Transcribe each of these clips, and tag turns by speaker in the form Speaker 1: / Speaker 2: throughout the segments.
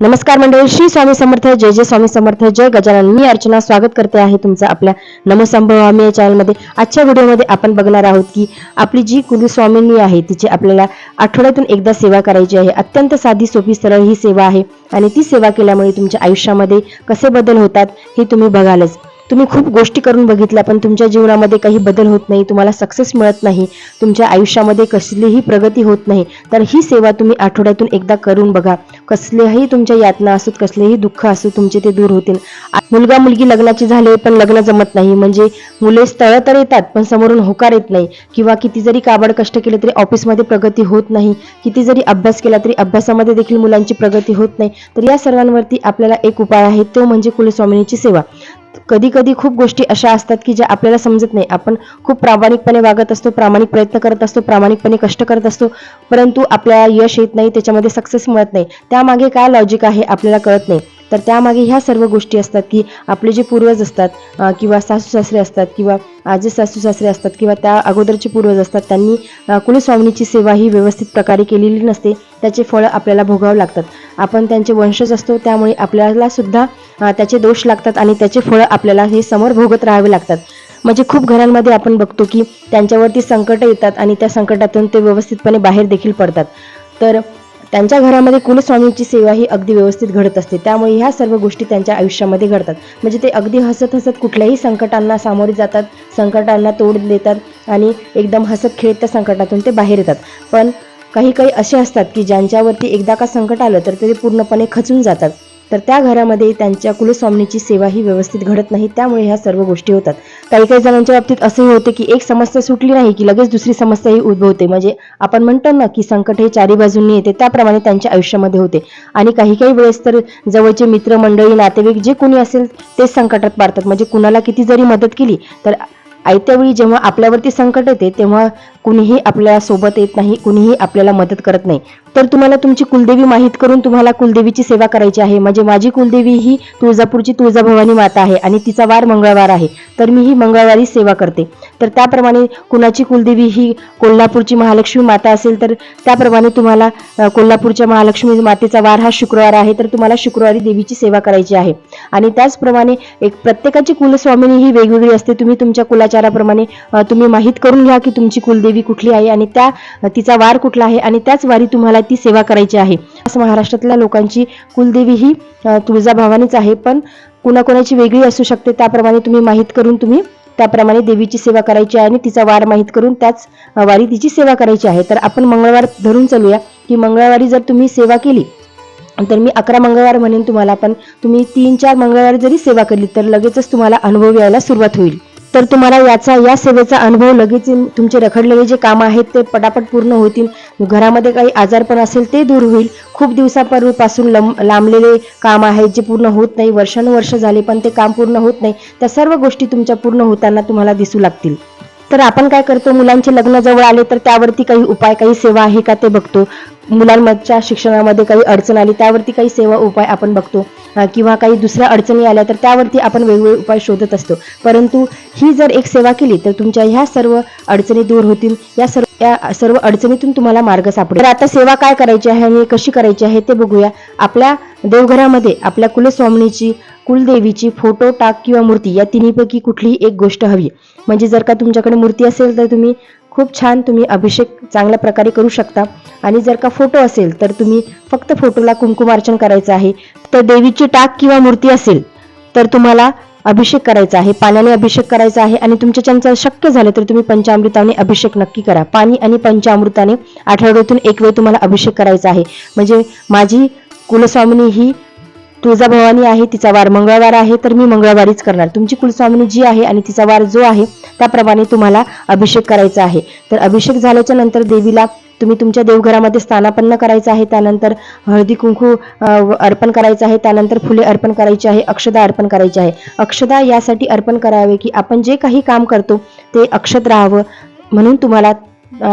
Speaker 1: नमस्कार मंडळी श्री स्वामी समर्थ जय जय स्वामी समर्थ जय गजानन. मी अर्चना स्वागत करते आहे तुमचं आपल्या नमसंभव आम्ही या चॅनलमध्ये आजच्या व्हिडिओमध्ये आपण बघणार आहोत की आपली जी कुलस्वामिनी आहे तिची आपल्याला आठवड्यातून एकदा सेवा करायची आहे. अत्यंत साधी सोपी सरळ ही सेवा आहे आणि ती सेवा केल्यामुळे तुमच्या आयुष्यामध्ये कसे बदल होतात हे तुम्ही बघालच. तुम्ही खूप गोष्टी करून बघितल्या पण तुमच्या जीवनामध्ये काही बदल होत नाही तुम्हाला सक्सेस मिळत नाही तुमच्या आयुष्यामध्ये कसलीही प्रगती होत नाही तर ही सेवा तुम्ही आठवड्यातून एकदा करून बघा. कसलेही तुमच्या यातना असोत कसलेही दुःख असो तुमचे ते दूर होतील. मुलगा मुलगी लग्नाचे झाले पण लग्न जमत नाही म्हणजे मुले स्थळ तर येतात पण समोरून होकार येत नाही किंवा किती जरी काबड कष्ट केले तरी ऑफिसमध्ये प्रगती होत नाही किती जरी अभ्यास केला तरी अभ्यासामध्ये देखील मुलांची प्रगती होत नाही तर या सर्वांवरती आपल्याला एक उपाय आहे तो म्हणजे कुलस्वामिनीची सेवा. कधी कधी खूप गोष्टी अशा असतात की ज्या आपल्याला समजत नाही. आपण खूप प्रामाणिकपणे वागत असतो प्रामाणिक प्रयत्न करत असतो प्रामाणिकपणे कष्ट करत असतो परंतु आपल्याला यश येत नाही त्याच्यामध्ये सक्सेस मिळत नाही. त्यामागे काय लॉजिक आहे आपल्याला कळत नाही. तर त्यामागे ह्या सर्व गोष्टी असतात की आपले जे पूर्वज असतात किंवा सासू सासरे असतात किंवा आजी सासू सासरे असतात किंवा त्या अगोदरचे पूर्वज असतात त्यांनी कुलस्वामिनीची सेवा ही व्यवस्थित प्रकारे केलेली नसते त्याचे फळं आपल्याला भोगावं लागतात. आपण त्यांचे वंशज असतो त्यामुळे आपल्याला सुद्धा त्याचे दोष लागतात आणि त्याचे फळं आपल्याला हे समोर भोगत राहावे लागतात. म्हणजे खूप घरांमध्ये आपण बघतो की त्यांच्यावरती संकट येतात आणि त्या संकटातून ते व्यवस्थितपणे बाहेर देखील पडतात. तर त्यांच्या घरामध्ये कुलस्वामींची सेवा ही अगदी व्यवस्थित घडत असते. त्यामुळे ह्या सर्व गोष्टी त्यांच्या आयुष्यामध्ये घडतात. म्हणजे ते अगदी हसत हसत कुठल्याही संकटांना सामोरे जातात संकटांना तोड देतात आणि एकदम हसत खेळत त्या संकटातून ते बाहेर येतात. पण काही काही असे असतात की ज्यांच्यावरती एकदा का संकट आलं तर ते पूर्णपणे खचून जातात. तर त्या घरामध्ये त्यांच्या कुलस्वामिनीची सेवा ही व्यवस्थित घडत नाही त्यामुळे ह्या सर्व गोष्टी होतात. काही काही जणांच्या बाबतीत असंही होते की एक समस्या सुटली नाही की लगेच दुसरी समस्याही उद्भवते. म्हणजे आपण म्हणतो ना की संकट हे चारी बाजूंनी येते त्याप्रमाणे त्यांच्या आयुष्यामध्ये होते. आणि काही काही वेळेस तर जवळचे मित्र मंडळी नातेवाईक जे कोणी असेल ते संकटात पाडतात म्हणजे कुणाला किती जरी मदत केली तर आयत्यावेळी जेव्हा आपल्यावरती संकट येते तेव्हा कुणीही आपल्यासोबत येत नाही कुणीही आपल्याला मदत करत नाही. तर तुम्हाला तुमची कुलदेवी माहीत करून तुम्हाला कुलदेवीची सेवा करायची आहे. म्हणजे माझी कुलदेवी ही तुळजापूरची तुळजाभवानी माता आहे आणि तिचा वार मंगळवार आहे. तर मी ही मंगळवारी सेवा करते. तर त्याप्रमाणे कुणाची कुलदेवी ही कोल्हापूरची महालक्ष्मी माता असेल तर त्याप्रमाणे तुम्हाला कोल्हापूरच्या महालक्ष्मी मातेचा वार हा शुक्रवार आहे तर तुम्हाला शुक्रवारी देवीची सेवा करायची आहे. आणि त्याचप्रमाणे एक प्रत्येकाची कुलस्वामिनी ही वेगवेगळी असते. तुम्ही तुमच्या कुलाचाराप्रमाणे तुम्ही माहीत करून घ्या की तुमची कुलदेवी कुठली आहे आणि त्या तिचा वार कुठला आहे आणि त्याच वारी तुम्हाला ती सेवा करायची आहे. असं महाराष्ट्रातल्या लोकांची कुलदेवी ही तुळजाभवानीच आहे. पण कुणाकुणाची वेगळी असू शकते त्याप्रमाणे तुम्ही माहीत करून तुम्ही त्याप्रमाणे देवीची सेवा करायची आहे आणि तिचा वार माहीत करून त्याच वारी तिची सेवा करायची आहे. तर आपण मंगळवार धरून चालूया की मंगळवारी जर तुम्ही सेवा केली तर मी अकरा मंगळवार म्हणेन तुम्हाला पण तुम्ही तीन चार मंगळवारी जरी सेवा केली तर लगेचच तुम्हाला अनुभव यायला सुरुवात होईल. तर तुम्हाला याचा या सेवेचा अनुभव लगेच तुमचे रखडलेले जे कामं आहेत ते पटापट पूर्ण होतील. घरामध्ये काही आजारपण असेल ते दूर होईल. खूप दिवसापूर्वीपासून लंब लांबलेले काम आहेत जे पूर्ण होत नाही. वर्षानुवर्ष झाले पण ते काम पूर्ण होत नाही. त्या सर्व गोष्टी तुमच्या पूर्ण होताना तुम्हाला दिसू लागतील. तर आपण काय करतो? मुलांचे लग्न जवळ आले तर त्यावरती काही उपाय काही सेवा आहे का ते बघतो. मुलांच्या शिक्षणामध्ये काही अडचण आली त्यावरती काही सेवा उपाय आपण बघतो. किंवा काही दुसऱ्या अडचणी आल्या तर त्यावरती आपण वेगवेगळे उपाय शोधत असतो. परंतु ही जर एक सेवा केली तर तुमच्या ह्या सर्व अडचणी दूर होतील. या सर्व या सर्व अडचणीतून तुम्हाला मार्ग सापडेल. तर आता सेवा काय करायची आहे आणि कशी करायची आहे ते बघूया. आपल्या देवघरामध्ये आपल्या कुलस्वामिनीची कुलदेवीची फोटो टाक किंवा मूर्ती या तिन्हीपैकी कुठलीही एक गोष्ट हवी म्हणजे जर का तुमच्याकडे मूर्ती असेल तर तुम्ही खूप छान तुम्ही अभिषेक चांगल्या प्रकारे करू शकता. आणि जर का फोटो असेल तर तुम्ही फक्त फोटोला कुंकुमार्चन करायचं आहे. तर देवीची टाक किंवा मूर्ती असेल तर तुम्हाला अभिषेक करायचा आहे. पाण्याने अभिषेक करायचा आहे आणि तुमच्या जर शक्य झालं तर तुम्ही पंचामृताने अभिषेक नक्की करा. पाणी आणि पंचामृताने आठवड्यातून एक वेळ तुम्हाला अभिषेक करायचा आहे. म्हणजे माझी कुलस्वामिनी ही तुळजाभवानी आहे तिचा वार मंगळवार आहे तर मी मंगळवारीच करणार. तुमची कुलस्वामिनी जी आहे आणि तिचा वार जो आहे त्याप्रमाणे तुम्हाला अभिषेक करायचा आहे. तर अभिषेक झाल्याच्यानंतर देवीला तुम्ही तुमच्या देवघरामध्ये स्थानापन्न करायचं आहे. त्यानंतर हळदी कुंकू व- अर्पण करायचं आहे. त्यानंतर फुले अर्पण करायची आहे. अक्षदा अर्पण करायची आहे. अक्षदा यासाठी अर्पण करावे की आपण जे काही काम करतो ते अक्षत राहावं म्हणून तुम्हाला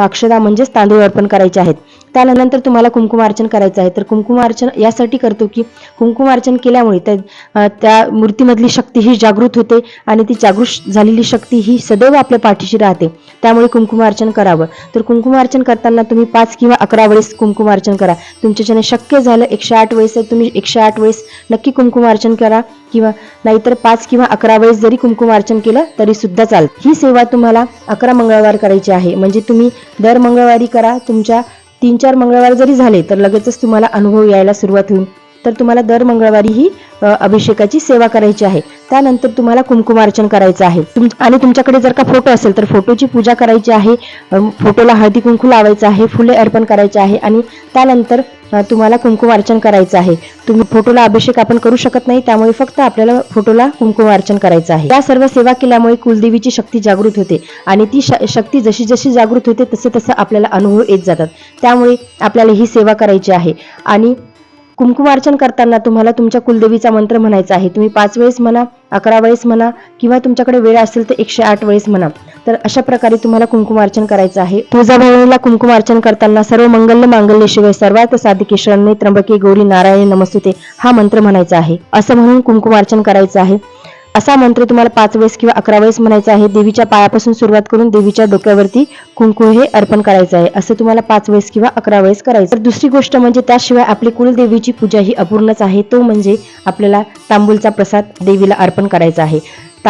Speaker 1: अक्षदा म्हणजेच तांदूळ अर्पण करायचे आहेत. त्यानंतर तुम्हाला कुंकुमार्चन करायचं आहे. तर कुंकुमार्चन यासाठी करतो की कुंकुमार्चन केल्यामुळे त्या त्या मूर्तीमधली शक्ती ही जागृत होते आणि ती जागृत झालेली शक्ती ही सदैव आपल्या पाठीशी राहते. त्यामुळे कुंकुमार्चन करावं. तर कुंकुमार्चन करताना तुम्ही पाच किंवा अकरा वेळेस कुंकुमार्चन करा. तुमच्याच्याने शक्य झालं एकशे आठ वेळेस तुम्ही एकशे आठ वेळेस नक्की कुंकुमार्चन करा किंवा नाहीतर पाच किंवा अकरा वेळेस जरी कुंकुमार्चन केलं तरी सुद्धा चालेल. ही सेवा तुम्हाला अकरा मंगळवार करायची आहे. म्हणजे तुम्ही दर मंगळवारी करा. तुमच्या तीन चार मंगळवार जरी झाले तर लगेचच तुम्हाला अनुभव यायला सुरुवात होईल. तर तुम्हाला दर मंगळवारी ही अभिषेकाची सेवा करायची आहे. त्यानंतर तुम्हाला कुंकुमार्चन करायचं आहे. तुम आणि तुमच्याकडे जर का फोटो असेल तर फोटोची पूजा करायची आहे. फोटोला हळदी कुंकू लावायचं आहे फुले अर्पण करायचे आहे. आणि त्यानंतर तुम्हाला तुम्हाला कुंकुमार्चन करायचं आहे. तुम्ही फोटोला अभिषेक आपण करू शकत नाही त्यामुळे फक्त आपल्याला फोटोला कुंकुमार्चन करायचं आहे. या सर्व सेवा केल्यामुळे कुलदेवीची शक्ती जागृत होते आणि ती श- शक्ती जशी जशी जागृत होते तसे तसं आपल्याला अनुभव येत जातात. त्यामुळे आपल्याला ही सेवा करायची आहे. आणि कुंकुमार्चन करताना तुम्हाला तुमच्या कुलदेवीचा मंत्र म्हणायचा आहे. तुम्ही पाच वेळेस म्हणा अकरा वेळेस म्हणा किंवा तुमच्याकडे वेळ असेल तर एकशे आठ वेळेस म्हणा. तर अशा प्रकारे तुम्हाला कुंकुमार्चन करायचं आहे. तुळजाभवानीला कुंकुमार्चन करताना सर्व मंगल्य मांगल्य शिवाय सर्वात साधिके त्र्यंबके गौरी नारायण नमस्तुते हा मंत्र म्हणायचा आहे. असं म्हणून कुंकुमार्चन करायचं आहे. असा मंत्र तुम्हाला पाच वेळेस किंवा अकरा वेळेस म्हणायचा आहे. देवीच्या पायापासून सुरुवात करून देवीच्या डोक्यावरती कुंकू हे अर्पण करायचं आहे. असं तुम्हाला पाच वेळेस किंवा अकरा वेळेस करायचं तर दुसरी गोष्ट म्हणजे त्याशिवाय आपली कुलदेवीची पूजा ही अपूर्णच आहे. तो म्हणजे आपल्याला तांबूलचा प्रसाद देवीला अर्पण करायचा आहे.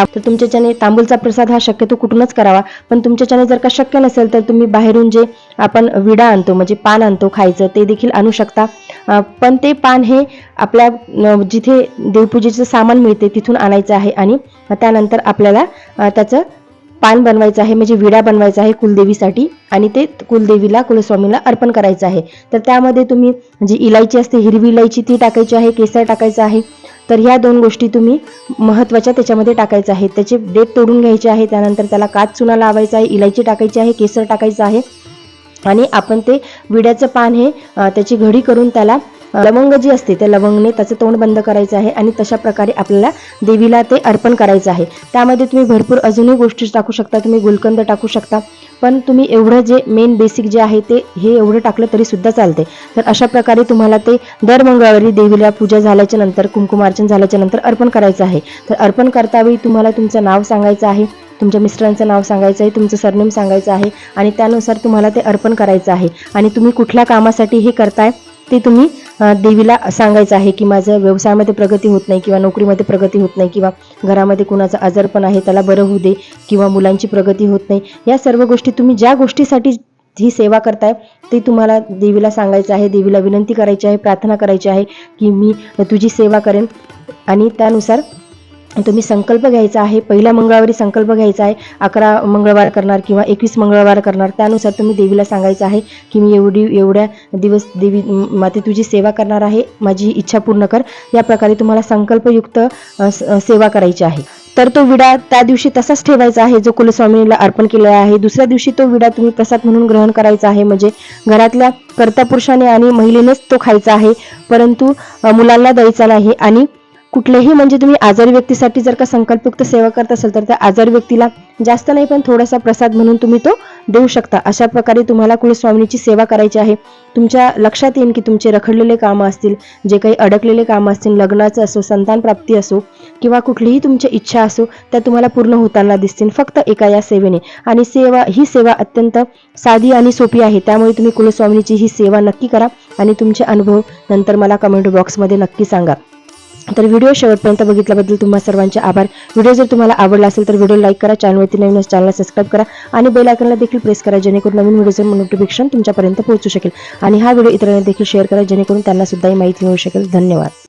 Speaker 1: तर तुमच्याच्याने तांबूलचा प्रसाद हा शक्यतो कुठूनच करावा. पण तुमच्याच्याने जर का शक्य नसेल तर तुम्ही बाहेरून जे आपण विडा आणतो म्हणजे पान आणतो खायचं ते देखील आणू शकता. पण ते पान हे आपल्या जिथे देवपूजेचं सामान मिळते तिथून आणायचं आहे आणि त्यानंतर आपल्याला त्याचं पान बनवायचं आहे म्हणजे विडा बनवायचा आहे कुलदेवीसाठी आणि ते कुलदेवीला कुलस्वामीला अर्पण करायचं आहे. तर त्यामध्ये तुम्ही जी इलायची असते हिरवी इलायची ती टाकायची आहे केसर टाकायचं आहे तर ह्या दोन गोष्टी तुम्ही महत्त्वाच्या त्याच्यामध्ये टाकायचं आहे. त्याचे डेट तोडून घ्यायचे आहे त्यानंतर त्याला काच चुना लावायचा आहे इलायची टाकायची आहे केसर टाकायचं आहे. आणि आपण ते विड्याचं पान हे त्याची घडी करून त्याला लवंग जी असते त्या लवंगने त्याचं तोंड बंद करायचं आहे आणि तशा प्रकारे आपल्याला देवीला ते अर्पण करायचं आहे. त्यामध्ये तुम्ही भरपूर अजूनही गोष्टी टाकू शकता तुम्ही गुलकंद टाकू शकता पण तुम्ही एवढं जे मेन बेसिक जे आहे ते हे एवढं टाकलं तरी सुद्धा चालते. तर अशा प्रकारे तुम्हाला ते दर मंगळवारी देवीला पूजा झाल्याच्यानंतर कुंकुमार्चन झाल्याच्यानंतर अर्पण करायचं आहे. तर अर्पण करतावेळी तुम्हाला तुमचं नाव सांगायचं आहे तुमच्या मिस्टरांचं नाव सांगायचं आहे तुमचं सरनेम सांगायचं आहे आणि त्यानुसार तुम्हाला ते अर्पण करायचं आहे. आणि तुम्ही कुठल्या कामासाठी हे करताय ते तुम्ही देवीला सांगायचं आहे की माझं व्यवसायामध्ये प्रगती होत नाही किंवा नोकरीमध्ये प्रगती होत नाही किंवा घरामध्ये कुणाचं आजारपण आहे त्याला बरं होऊ दे किंवा मुलांची प्रगती होत नाही. या सर्व गोष्टी तुम्ही ज्या गोष्टीसाठी ही सेवा करताय ते तुम्हाला देवीला सांगायचं आहे देवीला विनंती करायची आहे प्रार्थना करायची आहे की मी तुझी सेवा करेन आणि त्यानुसार तुम्ही संकल्प घ्यायचा आहे पहिल्या मंगळवारी संकल्प घ्यायचा आहे अकरा मंगळवार करणार किंवा एकवीस मंगळवार करणार त्यानुसार तुम्ही देवीला सांगायचं आहे की मी एवढी एवढ्या दिवस देवी माते तुझी सेवा करणार आहे माझी इच्छा पूर्ण कर. या प्रकारे तुम्हाला संकल्पयुक्त सेवा करायची आहे. तर तो विडा त्या दिवशी तसाच ठेवायचा आहे जो कुलस्वामीला अर्पण केलेला आहे. दुसऱ्या दिवशी तो विडा तुम्ही प्रसाद म्हणून ग्रहण करायचा आहे म्हणजे घरातल्या कर्ता पुरुषाने आणि महिलेनेच तो खायचा आहे परंतु मुलांना द्यायचा नाही आणि कुठल्याही म्हणजे तुम्ही आजारी व्यक्तीसाठी जर का संकल्पयुक्त सेवा करत असाल तर त्या आजारी व्यक्तीला जास्त नाही पण थोडासा प्रसाद म्हणून तुम्ही तो देऊ शकता. अशा प्रकारे तुम्हाला कुलस्वामिनीची सेवा करायची आहे तुमच्या लक्षात येईल की तुमचे रखडलेले कामं असतील जे काही अडकलेले कामं असतील लग्नाचं असो संतान प्राप्ती असो किंवा कुठलीही तुमची इच्छा असो त्या तुम्हाला पूर्ण होताना दिसतील फक्त एका या सेवेने. आणि सेवा ही सेवा अत्यंत साधी आणि सोपी आहे त्यामुळे तुम्ही कुलस्वामिनीची ही सेवा नक्की करा आणि तुमचे अनुभव नंतर मला कमेंट बॉक्समध्ये नक्की सांगा. तर व्हिडिओ शेवटपर्यंत बघितल्याबद्दल तुम्हा सर्वांचे आभार. व्हिडिओ जर तुम्हाला आवडला असेल तर व्हिडिओ लाईक करा चॅनलवरती नवीन चॅनलला सबस्क्राईब करा आणि बेल आयकनला देखील प्रेस करा जेणेकरून नवीन व्हिडिओचं नोटिफिकेशन तुमच्यापर्यंत पोहोचू शकेल. आणि हा व्हिडिओ इतरांना देखील शेअर करा जेणेकरून त्यांना सुद्धा ही माहिती मिळू शकेल. धन्यवाद.